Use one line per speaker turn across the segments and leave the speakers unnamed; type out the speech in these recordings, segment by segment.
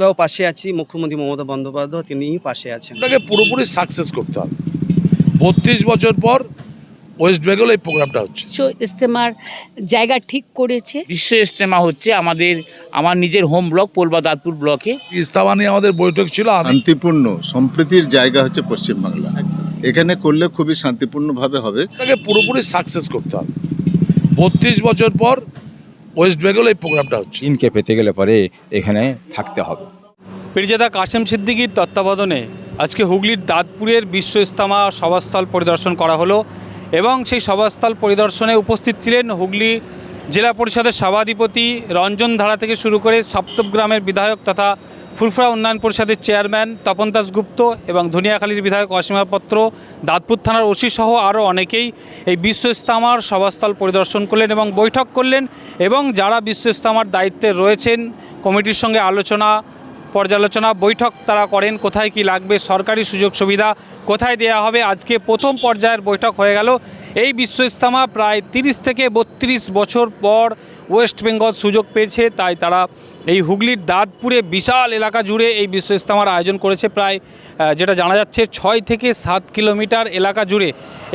আমরাও পাশে আছি মুখ্যমন্ত্রী মমতা বন্দ্যোপাধ্যায় তিনিই পাশে আছেন।
এটাকে পুরোপুরি সাকসেস করতে হবে। বত্রিশ বছর পর ওয়েস্ট বেঙ্গল এই প্রোগ্রামটা হচ্ছে।
ইস্তেমার জায়গা ঠিক করেছে।
বিশ্ব ইস্তেমা হচ্ছে আমাদের আমার নিজের হোম ব্লক পোলবা দাঁতপুর ব্লকে
ইস্তামা নিয়ে আমাদের বৈঠক ছিল
শান্তিপূর্ণ সম্প্রীতির জায়গা হচ্ছে পশ্চিমবাংলা এখানে করলে খুবই শান্তিপূর্ণভাবে হবে।
তাকে পুরোপুরি সাকসেস করতে হবে। বত্রিশ বছর পর ওয়েস্ট বেঙ্গল এই প্রোগ্রামটা হচ্ছে।
ইনকে পেতে গেলে পরে এখানে থাকতে হবে।
পীরজাদা কাশেম সিদ্দিকির তত্ত্বাবধানে আজকে হুগলির দাঁতপুরের বিশ্ব ইস্তামা সভাস্থল পরিদর্শন করা হলো এবং সেই সভাস্থল পরিদর্শনে উপস্থিত ছিলেন হুগলি জেলা পরিষদের সভাধিপতি রঞ্জন ধারা থেকে শুরু করে সপ্তগ্রামের বিধায়ক তথা ফুরফুরা উন্নয়ন পরিষদের চেয়ারম্যান তপন দাসগুপ্ত এবং ধুনিয়াখালীর বিধায়ক অসীমা পত্র, দাঁতপুর থানার ওসি সহ আরও অনেকেই এই বিশ্ব ইস্তামার সভাস্থল পরিদর্শন করলেন এবং বৈঠক করলেন এবং যারা বিশ্ব ইস্তামার দায়িত্বে রয়েছেন, কমিটির সঙ্গে আলোচনা, পর্যালোচনা, বৈঠক তারা করেন, কোথায় কি লাগবে, সরকারি সুযোগ সুবিধা কোথায় দেওয়া হবে, আজকে প্রথম পর্যায়ের বৈঠক হয়ে গেল। এই বিশ্ব ইস্তামা প্রায় তিরিশ থেকে বত্রিশ বছর পর ওয়েস্ট বেঙ্গল সুযোগ পেয়েছে, তাই তারা এই হুগলির দাঁতপুরে বিশাল এলাকা জুড়ে এই বিশ্ব ইস্তামার আয়োজন করেছে প্রায় যেটা জানা যাচ্ছে ছয় থেকে সাত কিলোমিটার এলাকা জুড়ে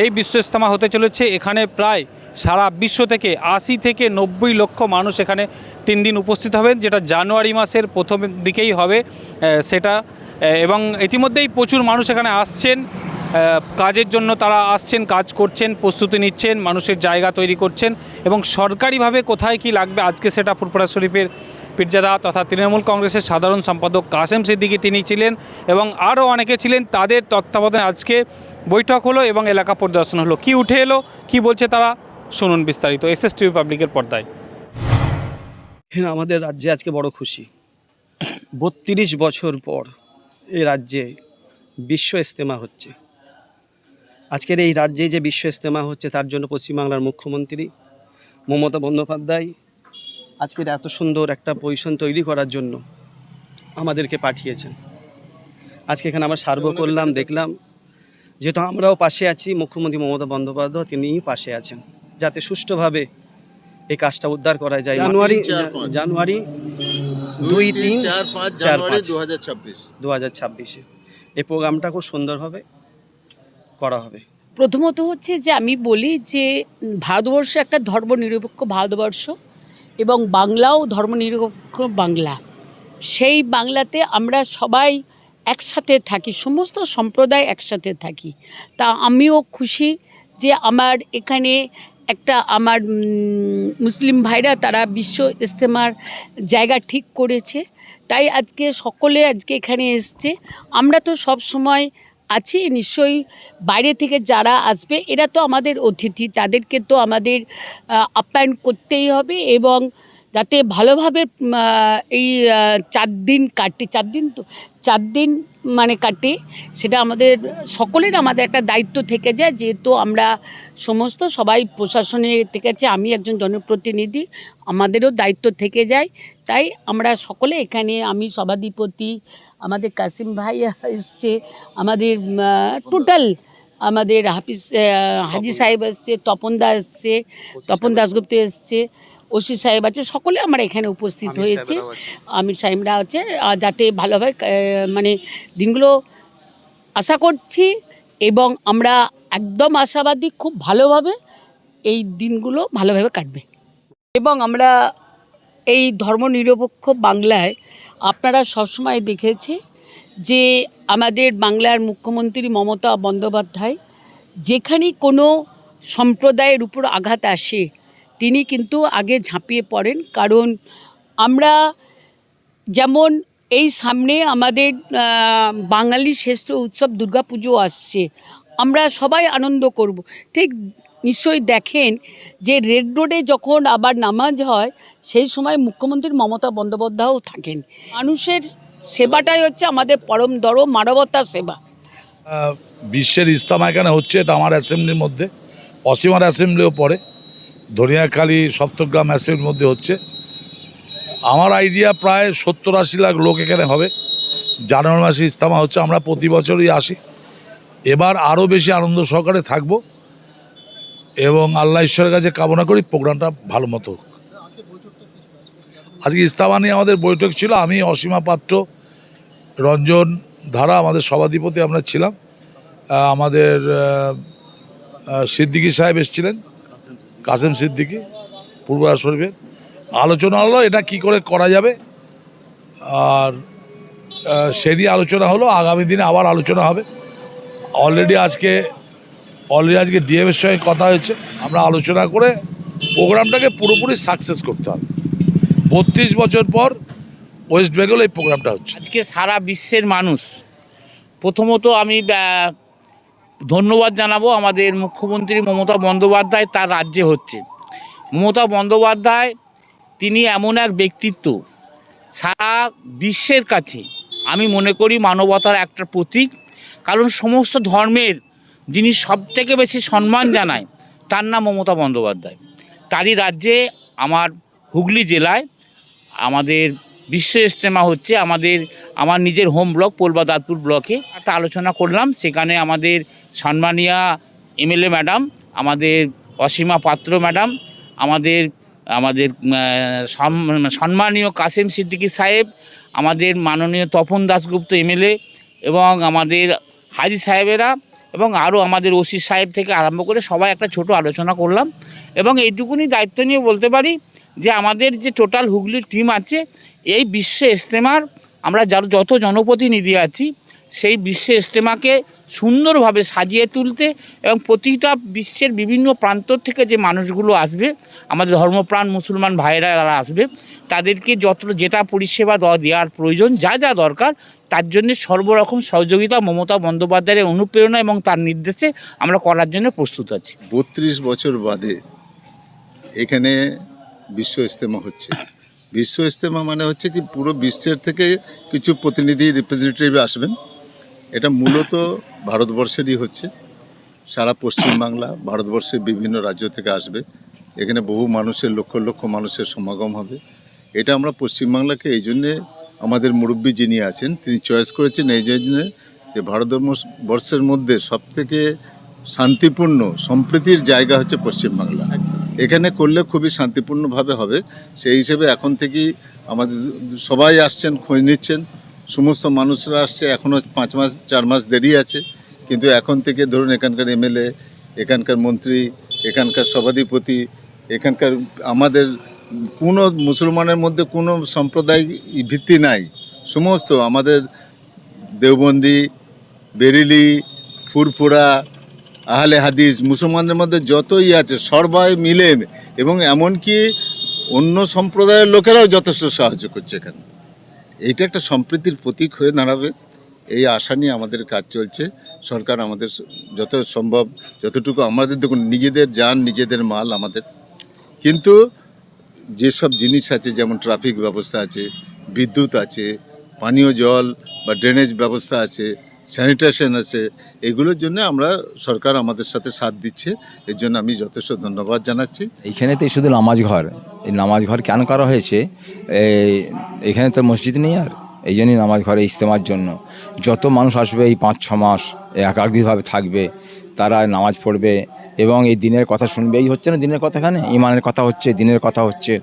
এই বিশ্ব ইস্তামা হতে চলেছে। এখানে প্রায় সারা বিশ্ব থেকে আশি থেকে নব্বই লক্ষ মানুষ এখানে তিন দিন উপস্থিত হবেন, যেটা জানুয়ারি মাসের প্রথম দিকেই হবে সেটা এবং ইতিমধ্যেই প্রচুর মানুষ এখানে আসছেন। কাজের জন্য তারা আসছেন, কাজ করছেন, প্রস্তুতি নিচ্ছেন, মানুষের জায়গা তৈরি করছেন এবং সরকারিভাবে কোথায় কি লাগবে আজকে সেটা ফুরফুরা শরীফের পীরজাদা তথা তৃণমূল কংগ্রেসের সাধারণ সম্পাদক কাসেম সিদ্দিকি তিনি ছিলেন এবং আরও অনেকে ছিলেন, তাদের তত্ত্বাবধানে আজকে বৈঠক হলো এবং এলাকা পরিদর্শন হলো। কি উঠে এলো, কি বলছে তারা, শুনুন বিস্তারিত। এস এস টিভি পাবলিকের পর্দায়।
হ্যাঁ আমাদের রাজ্যে আজকে বড় খুশি। বত্রিশ বছর পর এই রাজ্যে বিশ্ব ইস্তেমা হচ্ছে। আজকের এই রাজ্যে যে বিশ্ব ইস্তেমা হচ্ছে তার জন্য পশ্চিমবাংলার মুখ্যমন্ত্রী মমতা বন্দ্যোপাধ্যায় আজকের এত সুন্দর একটা পজিশন তৈরি করার জন্য আমাদেরকে পাঠিয়েছেন। আজকে এখানে আমরা সার্ভ করলাম দেখলাম যেহেতু আমরাও পাশে আছি মুখ্যমন্ত্রী মমতা বন্দ্যোপাধ্যায় তিনিই পাশে আছেন যাতে সুষ্ঠুভাবে এই কাজটা উদ্ধার করা যায়। জানুয়ারি জানুয়ারি দুই তিন
চার পাঁচ জানুয়ারি। দু হাজার ছাব্বিশ।
দু হাজার ছাব্বিশে। এই প্রোগ্রামটা খুব সুন্দরভাবে করা হবে?
প্রথমত হচ্ছে যে আমি বলি যে, ভারতবর্ষ একটা ধর্মনিরপেক্ষ ভারতবর্ষ এবং বাংলাও ধর্মনিরপেক্ষ বাংলা। সেই বাংলাতে আমরা সবাই একসাথে থাকি, সমস্ত সম্প্রদায় একসাথে থাকি। তা আমিও খুশি যে আমার এখানে একটা আমার মুসলিম ভাইরা তারা বিশ্ব ইজতেমার জায়গা ঠিক করেছে। তাই আজকে সকলে আজকে এখানে এসছে। আমরা তো সব সময় আছি, নিশ্চয়ই বাইরে থেকে যারা আসবে, এরা তো আমাদের অতিথি, তাদেরকে তো আমাদের আপ্যায়ন করতেই হবে এবং যাতে ভালোভাবে এই চার দিন কাটে, চার দিন তো, চার দিন মানে কাটে, সেটা আমাদের সকলের আমাদের একটা দায়িত্ব থেকে যায়, যেহেতু আমরা সমস্ত সবাই প্রশাসনের থেকে আছে, আমি একজন জনপ্রতিনিধি, আমাদেরও দায়িত্ব থেকে যায় তাই আমরা সকলে এখানে আমি সভাধিপতি আমাদের কাসিম ভাই এসছে আমাদের টোটাল আমাদের হাফিজ হাজি সাহেব এসছে তপন দাস এসছে তপন দাসগুপ্ত এসছে ওসি সাহেব আছে সকলে আমরা এখানে উপস্থিত হয়েছে। আমির সাহেবরা আছে যাতে ভালোভাবে মানে দিনগুলো আশা করছি এবং আমরা একদম আশাবাদী খুব ভালোভাবে এই দিনগুলো ভালোভাবে কাটবে। এবং আমরা এই ধর্মনিরপেক্ষ বাংলায় আপনারা সবসময় দেখেছে যে আমাদের বাংলার মুখ্যমন্ত্রী মমতা বন্দ্যোপাধ্যায় যেখানেই কোনো সম্প্রদায়ের উপর আঘাত আসে তিনি কিন্তু আগে ঝাঁপিয়ে পড়েন। কারণ আমরা যেমন এই সামনে আমাদের আহ, বাঙালির শ্রেষ্ঠ উৎসব দুর্গাপুজো আসছে আমরা সবাই আনন্দ করব। ঠিক নিশ্চয়ই দেখেন যে রেড রোডে যখন আবার নামাজ হয়, সেই সময় মুখ্যমন্ত্রী মমতা বন্দ্যোপাধ্যায়ও থাকেন। মানুষের সেবাটাই হচ্ছে আমাদের পরম দর মানবতা সেবা।
বিশ্বের ইস্তামা এখানে হচ্ছে, এটা আমার অ্যাসেম্বলির মধ্যে, অসীমার অ্যাসেম্বলিও পড়ে, ধনিয়াখালী সপ্তগ্রাম অ্যাসেম্বলির মধ্যে হচ্ছে। আমার আইডিয়া প্রায় সত্তর আশি লাখ লোক এখানে হবে। জানুয়ারি মাসে ইস্তামা হচ্ছে, আমরা প্রতি বছরই আসি। এবার আরও বেশি আনন্দ সহকারে থাকব। এবং আল্লাহ ঈশ্বরের কাছে কামনা করি প্রোগ্রামটা ভালো মতো হোক। আজকে ইস্তামা নিয়ে আমাদের বৈঠক ছিল, আমি, অসীমা পাত্র, রঞ্জন ধারা আমাদের সভাধিপতি আমরা ছিলাম। আমাদের সিদ্দিকী সাহেব এসেছিলেন, কাসেম সিদ্দিকী পূর্বাস শরীফের। আলোচনা হলো এটা কি করে করা যাবে। আর সে আলোচনা হলো, আগামী দিনে আবার আলোচনা হবে। অলরেডি আজকে অলরেডি আজকে ডিএমের সঙ্গে কথা হয়েছে। আমরা আলোচনা করে প্রোগ্রামটাকে পুরোপুরি সাকসেস করতে হবে। বত্রিশ বছর পর ওয়েস্ট বেঙ্গল এই প্রোগ্রামটা হচ্ছে।
আজকে সারা বিশ্বের মানুষ, প্রথমত আমি ধন্যবাদ জানাব আমাদের মুখ্যমন্ত্রী মমতা বন্দ্যোপাধ্যায় তার রাজ্যে হচ্ছে। মমতা বন্দ্যোপাধ্যায়, তিনি এমন এক ব্যক্তিত্ব সারা বিশ্বের কাছে। আমি মনে করি মানবতার একটা প্রতীক, কারণ সমস্ত ধর্মের যিনি সবথেকে বেশি সম্মান জানায়, তার নাম মমতা বন্দ্যোপাধ্যায়। তারই রাজ্যে আমার হুগলি জেলায় আমাদের বিশ্ব ইজতেমা হচ্ছে, আমাদের, আমার নিজের হোম ব্লক পোলবাদারপুর ব্লকে একটা আলোচনা করলাম। সেখানে আমাদের সম্মানীয়া এমএলএ ম্যাডাম আমাদের অসীমা পাত্র ম্যাডাম আমাদের আমাদের সম্মানীয় কাসেম সিদ্দিকী সাহেব, আমাদের মাননীয় তপন দাসগুপ্ত এমএলএ এবং আমাদের হাজি সাহেবেরা এবং আরও আমাদের ওসি সাহেব থেকে আরম্ভ করে সবাই একটা ছোট আলোচনা করলাম। এবং এইটুকুনি দায়িত্ব নিয়ে বলতে পারি যে আমাদের যে টোটাল হুগলির টিম আছে, এই বিশ্ব ইজতেমার আমরা যত জনপ্রতিনিধি আছি সেই বিশ্ব ইজতেমাকে সুন্দরভাবে সাজিয়ে তুলতে এবং প্রতিটা বিশ্বের বিভিন্ন প্রান্ত থেকে যে মানুষগুলো আসবে, আমাদের ধর্মপ্রাণ মুসলমান ভাইরা যারা আসবে, তাদেরকে যত যেটা পরিষেবা দেওয়া দেওয়ার প্রয়োজন, যা যা দরকার, তার জন্য সর্বরকম সহযোগিতা মমতা বন্দ্যোপাধ্যায়ের অনুপ্রেরণা এবং তার নির্দেশে আমরা করার জন্য প্রস্তুত আছি।
বত্রিশ বছর বাদে এখানে বিশ্ব ইজতেমা হচ্ছে। বিশ্ব ইজতেমা মানে হচ্ছে কি পুরো বিশ্বের থেকে কিছু প্রতিনিধি রিপ্রেজেন্টেটিভ আসবেন। এটা মূলত ভারতবর্ষেরই হচ্ছে। সারা পশ্চিমবাংলা ভারতবর্ষের বিভিন্ন রাজ্য থেকে আসবে। এখানে বহু মানুষের, লক্ষ লক্ষ মানুষের সমাগম হবে। এটা আমরা পশ্চিমবাংলাকে এই জন্যে আমাদের মুরব্বী যিনি আছেন, তিনি চয়েস করেছেন এই জন্যে যে ভারতবর্ষের মধ্যে সবথেকে শান্তিপূর্ণ, সম্প্রীতির জায়গা হচ্ছে পশ্চিমবাংলা। এখানে করলে খুবই শান্তিপূর্ণভাবে হবে। সেই হিসেবে এখন থেকেই আমাদের সবাই আসছেন, খোঁজ নিচ্ছেন। সমস্ত মানুষরা আসছে এখনও পাঁচ মাস, চার মাস দেরি আছে, কিন্তু এখন থেকে ধরুন এখানকার এমএলএ, এখানকার মন্ত্রী, এখানকার সভাধিপতি, এখানকার আমাদের কোনো মুসলমানের মধ্যে কোনো সাম্প্রদায়িক ভিত্তি নাই। সমস্ত আমাদের দেওবন্দি, বেরিলি, ফুরফুরা, আহলে হাদিস, মুসলমানদের মধ্যে যতই আছে, সবাই মিলে, এবং এমনকি অন্য সম্প্রদায়ের লোকেরাও যথেষ্ট সাহায্য করছে এখানে। এইটা একটা সম্প্রীতির প্রতীক হয়ে দাঁড়াবে। এই আশা নিয়ে আমাদের কাজ চলছে। সরকার আমাদের যত সম্ভব, যতটুকু আমাদের দেখুন, নিজেদের যান, নিজেদের মাল আমাদের। কিন্তু যেসব জিনিস আছে, যেমন ট্রাফিক ব্যবস্থা আছে, বিদ্যুৎ আছে, পানীয় জল বা ড্রেনেজ ব্যবস্থা আছে, স্যানিটেশন আছে, এগুলোর জন্য আমরা, সরকার আমাদের সাথে সাথ দিচ্ছে। এর জন্য আমি যথেষ্ট ধন্যবাদ জানাচ্ছি।
এইখানে তো শুধু নামাজ ঘর। এই নামাজ ঘর কেন করা হয়েছে? এখানে তো মসজিদ নেই আর। এই জন্যই নামাজ ঘরে ইস্তেমার জন্য। যত মানুষ আসবে এই পাঁচ ছ মাস একাধিকভাবে থাকবে তারা নামাজ পড়বে এবং এই দিনের কথা শুনবে। এই হচ্ছে না দিনের কথা এখানে? ইমানের কথা হচ্ছে দিনের কথা হচ্ছে।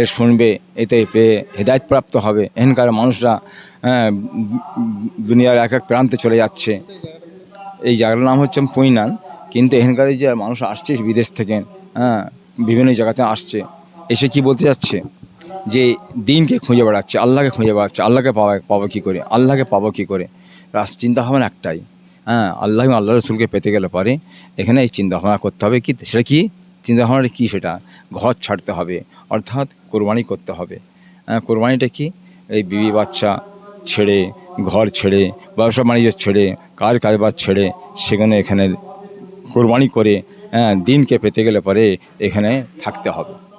এ শুনবে এতে পেয়ে হেদায়ত প্রাপ্ত হবে। এখানকার মানুষরা হ্যাঁ, দুনিয়ার এক এক প্রান্তে চলে যাচ্ছে। এই জায়গাটার নাম হচ্ছে পৈনান কিন্তু এখানকার যে মানুষ আসছে বিদেশ থেকে হ্যাঁ বিভিন্ন জায়গাতে আসছে। এসে কি বলতে যাচ্ছে? যে দিনকে খুঁজে বেড়াচ্ছে, আল্লাহকে খুঁজে বেড়াচ্ছে, আল্লাহকে পাওয়া, পাবো কী করে? আল্লাহকে পাবো কী করে? রাস চিন্তা ভাবনা একটাই। হ্যাঁ আল্লাহ আল্লাহ রসুলকে পেতে গেলে পরে এখানে এই চিন্তা ভাবনা করতে হবে কি? সেটা কি? চিন্তা ভাবনাটা কী সেটা? ঘর ছাড়তে হবে, অর্থাৎ কোরবানি করতে হবে। হ্যাঁ কোরবানিটা কি? এই বিবি বাচ্চা ছেড়ে, ঘর ছেড়ে, ব্যবসা বাণিজ্য ছেড়ে, কাজ, কারবার ছেড়ে সেখানে এখানে কোরবানি করে হ্যাঁ দিনকে পেতে গেলে পরে এখানে থাকতে হবে।